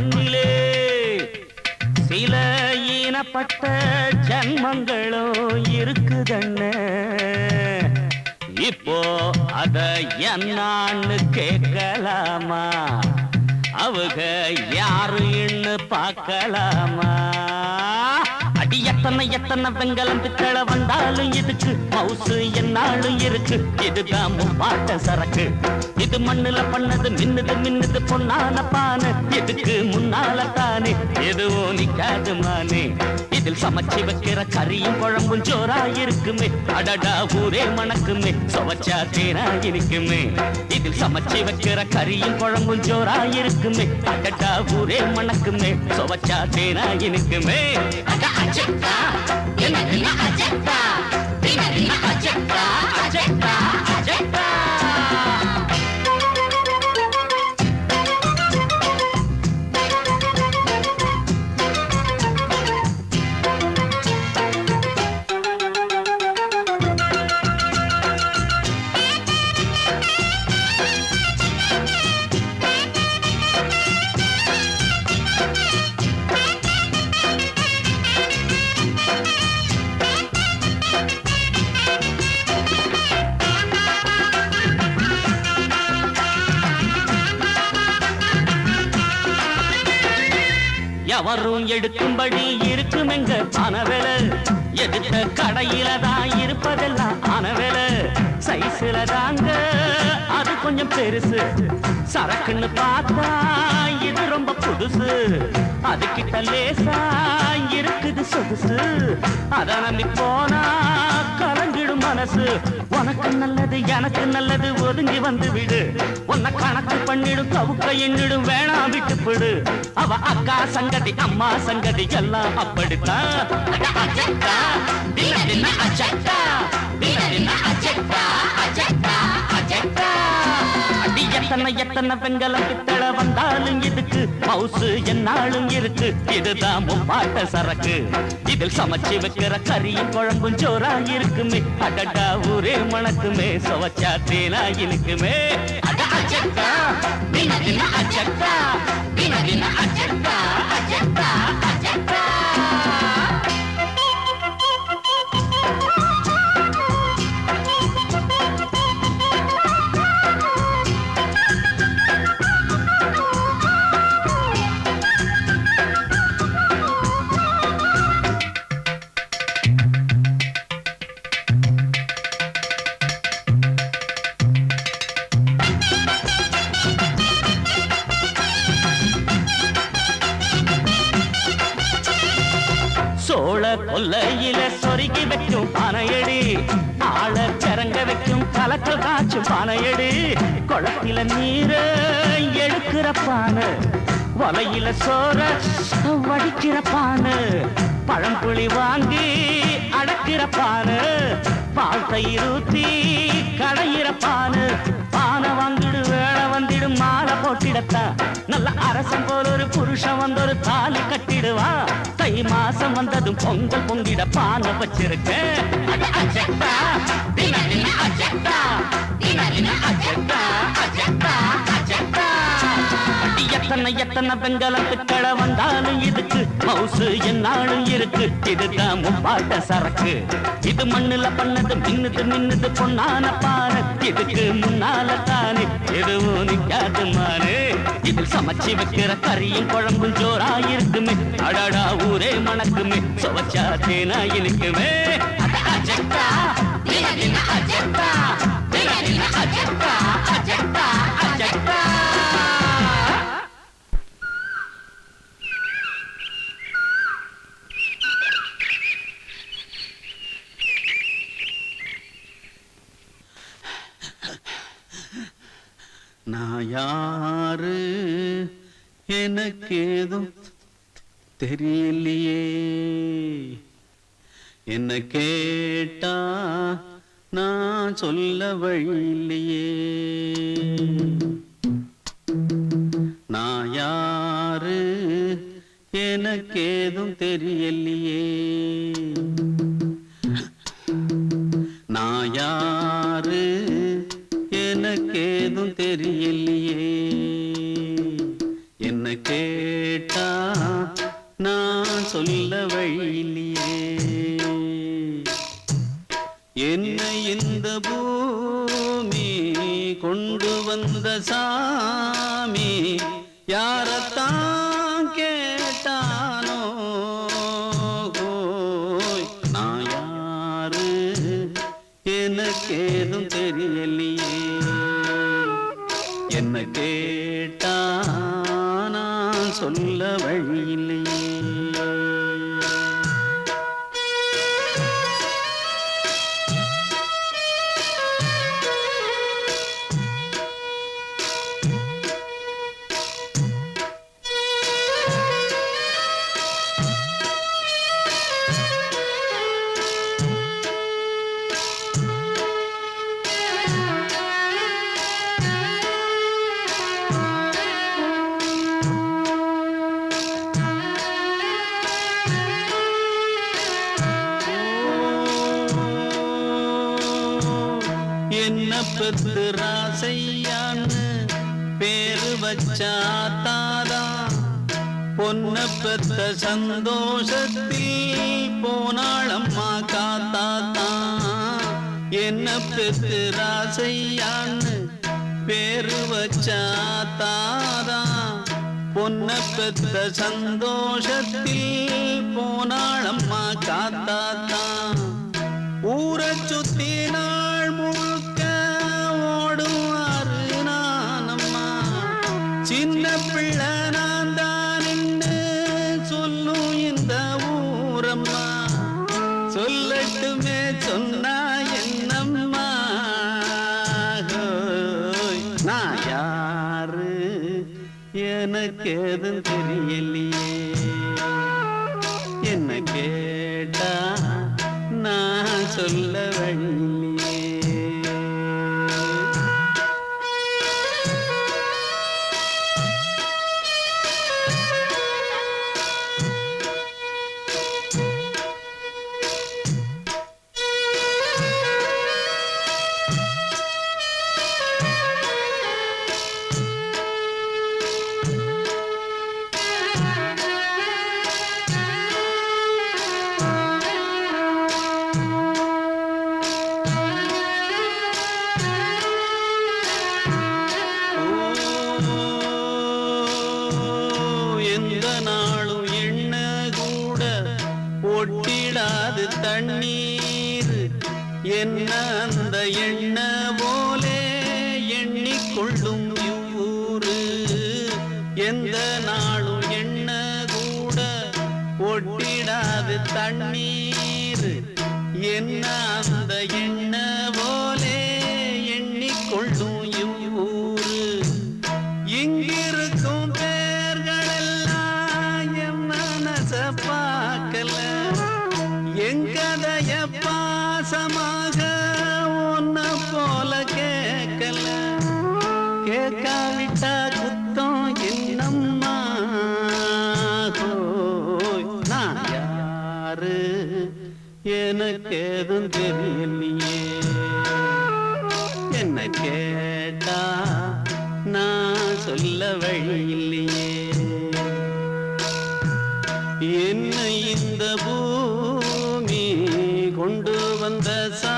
மண்ணிலே சில ஈனப்பட்ட ஜன்மங்களோ இருக்குதண்ண. இப்போ அத என்னான்னு கேட்கலாமா? அவங்க யாருன்னு பார்க்கலாமா? எத்தனை எத்தனை வெங்கலம் பித்தளை வந்தாலும் இதுக்கு மவுசு என்னாலும் இருக்கு. இதுதான் பாட்ட சரக்கு. இது மண்ணுல பண்ணது மின்னுது மின்னுது பொன்னான பானு. இதுக்கு முன்னால தானே எதுவும் நிக்காது மானே. இதில் சமைச்சு வைக்கிற கறியும் குழம்பும் ஜோரா இருக்குமே. அடடா ஊரே மணக்குமே. சுவச்சா தேனா இருக்குமே இதில் சமைச்சு வைக்கிற கறியும் குழம்பும் ஜோரா இருக்குமே. அடடா ஊரே மணக்குமே. சுவச்சா தேனா இருக்குமே அட அச்சக்கா என்ன என்ன எவரும் எடுக்கும்படி இருக்கும் எங்க பணவேல எடுத்த கடையில தான் இருப்பதெல்லாம் ஆனவேல. சைஸ்ல தாங்க அது கொஞ்சம் பெருசு. சரக்குன்னு பார்த்தா இது ரொம்ப புதுசு. அது கிட்ட லேசா இருக்குது சொகுசு. அத நம்பி போனா மனசு. உனக்கு நல்லது எனக்கு நல்லது ஒதுங்கி வந்து விடு. உன்னை கணக்கு பண்ணிடும் கவுக்க எண்ணிடும் வேணாம் விட்டு போடு. அவ அக்கா சங்கதி அம்மா சங்கதி எல்லாம் அப்படித்தான். அட அச்சக்கா, தின தின அச்சக்கா, தின தின அச்சக்கா, அச்சக்கா, அச்சக்கா. எத்தனை எத்தனை வெங்கலம் பித்தள வந்தாலும் இதுக்கு மவுசு என்னாலும் இருக்கு. இதுதான் பாட்ட சரக்கு. இதில் சமைச்சு வைக்கிற கறியும் குழம்பும் ஜோரா இருக்குமே. அடடா ஊரே மணக்குமே. சுவச்சா தேனா இருக்குமே அச்சக்கா அச்சக்கா அச்சக்கா வைக்கும் கலக்கல் காய்ச்சும் பானையடி குளத்தில நீர எடுக்கிற பானை வலையில சோற வடிக்கிற பானை பழம்புளி வாங்கி அடக்கிற பானை பால் தயிர் ஊத்தி கடையிற பானை பானை வாங்க போட்டிடத்தா நல்ல அரசன் போல ஒரு புருஷன் வந்து ஒரு தாலி கட்டிடுவா. தை மாசம் வந்ததும் பொங்கல் பொங்கிட பானை வச்சிருக்க. அஜெக்டா அச்சட்டா, தின தின அச்சட்டா, தின தின அச்சட்டா, அச்சட்டா, எத்தனை எத்தனை வெங்கலம் பித்தளை வந்தாலும் இதுக்கு மவுசு என்னாலும் இருக்கு. இதுதான் முப்பாட்ட சரக்கு. இது மண்ணுல பண்ணது மின்னுது மின்னுது பொன்னான பாரு இதுக்கு முன்னால தானே எதுவும் நிக்காது மாறு இதில் சமைச்சு வைக்கிற கறியும் குழம்பும் ஜோரா இருக்குமே. அடடா ஊரே மணக்குமே. சுவச்சா தேனா இருக்குமே அஜெக்டா, அஜெக்டா, அஜெக்டா, நான் யாரு? எனக்கேதும் தெரியலையே. என்ன கேட்டா நான் சொல்ல வழியில்லையே. நான் யாரு? எனக்கேதும் தெரியலையே. தெரியலையே என்ன கேட்டா நான் சொல்ல வழியிலேயே. என்ன இந்த பூமி கொண்டு வந்த சாமி? யாரத்தான் பெத்து ராசையான்னு பேரு வச்சா தாரா. பொன்ன பெத்த சந்தோஷத்தில் போனாளம் என் வந்த சா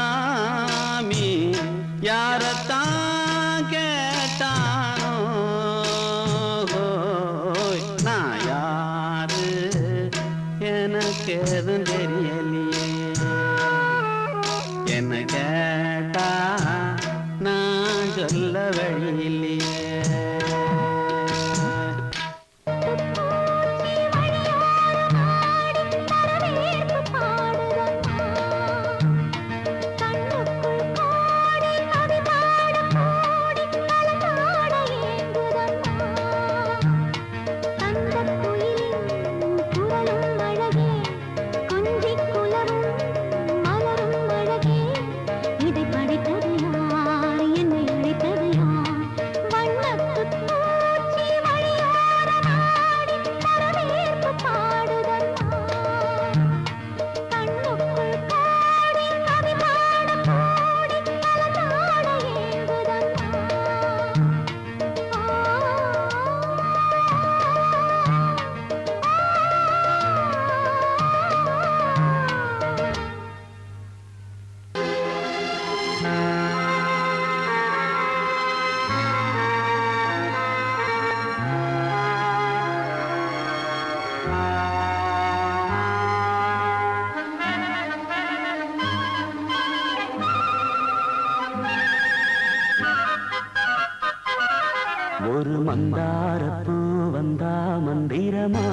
ஒரு மந்தார பூ வந்தா மந்திரமா?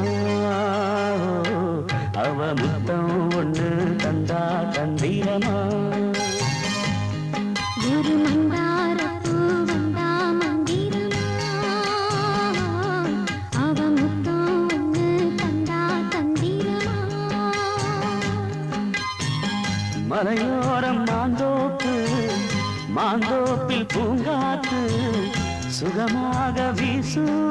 அவ முத்தம் ஒன்று தந்தா தந்திரமா? ஒரு மந்தார பூ வந்தா மந்திரமா? அவ முத்தம் ஒன்று தந்தா தந்திரமா? மலையோரம் மாந்தோப்பு மாந்தோப்பில் பூங்காத்து சுகமா sure.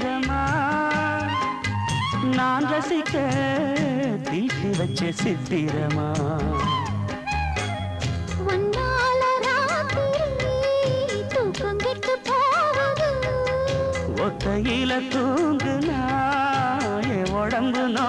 வீரமா நான் ரசிக்க தீட்டி வச்ச சித்திரமா? ஒத்தையில தூங்குனா உடம்பு நோ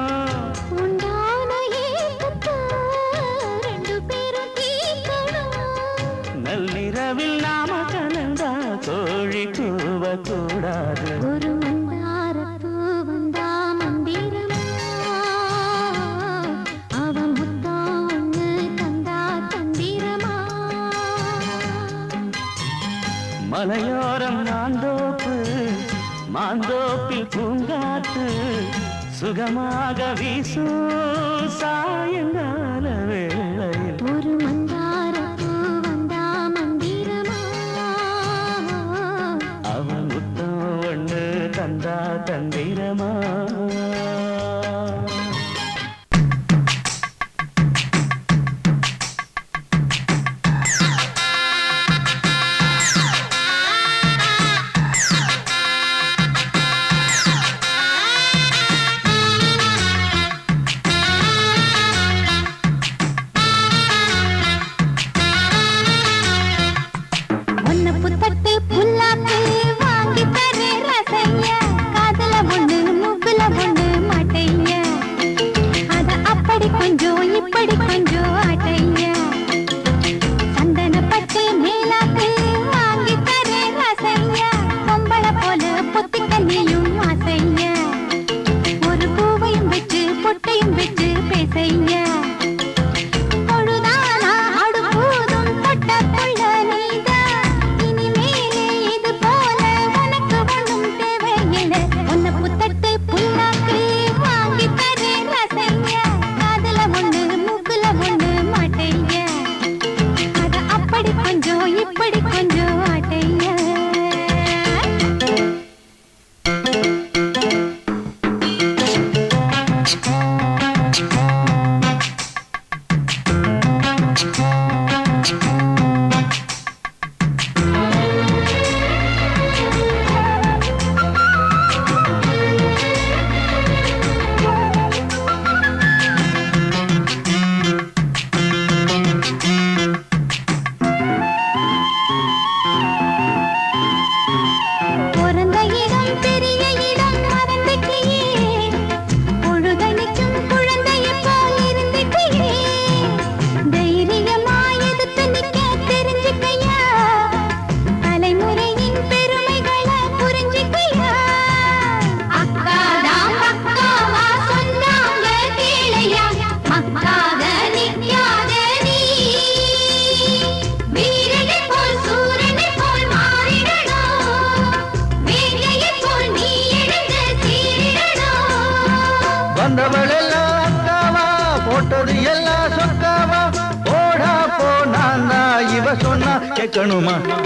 மலையோரம் நாந்தோப்பு மாந்தோப்பில் பூங்காத்து சுகமாக வீசும் சாயங்கள் 什么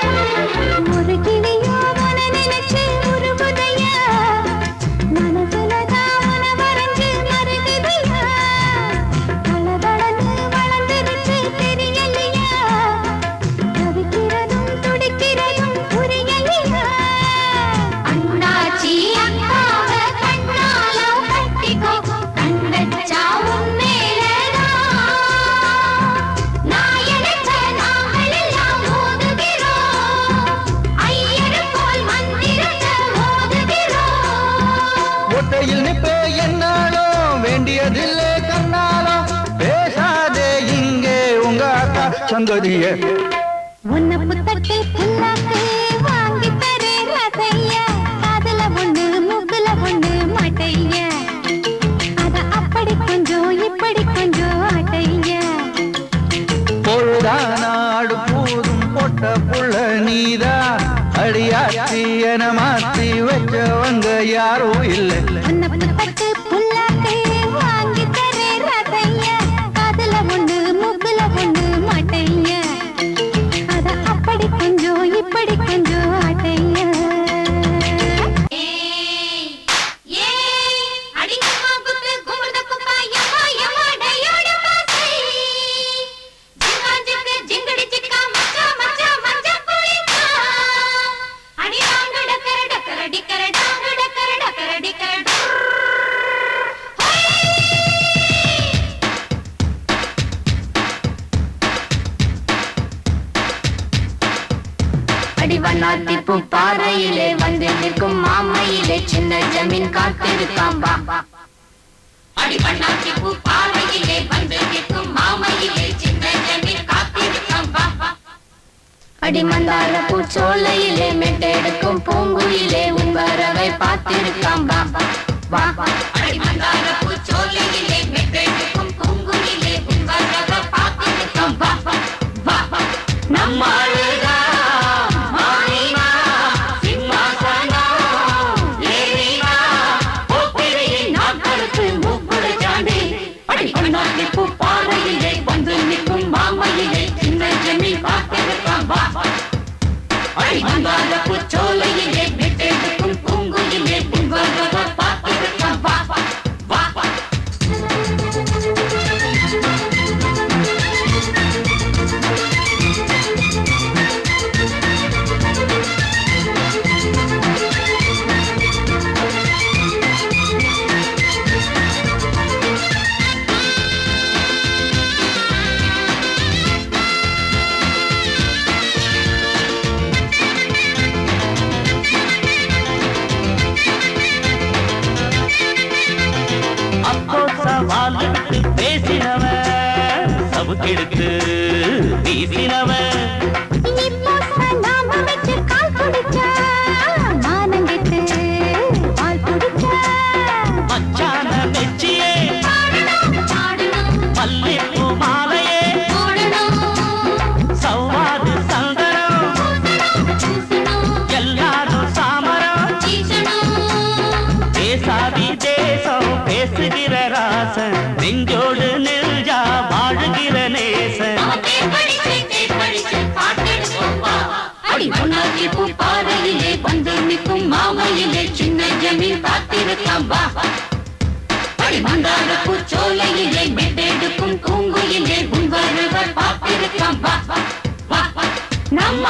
Thank. odiaron நிற்கும் பாறையிலே வந்து நிற்கும் மாமையிலே சின்ன ஜமீன் காத்திருக்காம் பாபா அடி பண்ணாக்கி பூ பாறையிலே வந்து நிற்கும் சின்ன ஜமீன் காத்திருக்காம் பாபா அடி மந்தார பூச்சோலையிலே மெட்டெடுக்கும் பூங்குயிலே உன் வரவை பார்த்திருக்காம் பாபா பாபா அடி மந்தார பூச்சோலையிலே மெட்டெடுக்கும் பூங்குயிலே உன் வரவை பார்த்திருக்காம் பாபா பாபா வந்தாரப்பு சோலையிலே எடுத்து வீசினவன் மாலையிலே சின்ன ஜமீன் பார்த்திருக்காம் வா மந்தார பூச்சோலையிலே மெட்டெடுக்கும் பூங்குயிலே உன் வருவர் பார்த்திருக்காம் வா நம்ம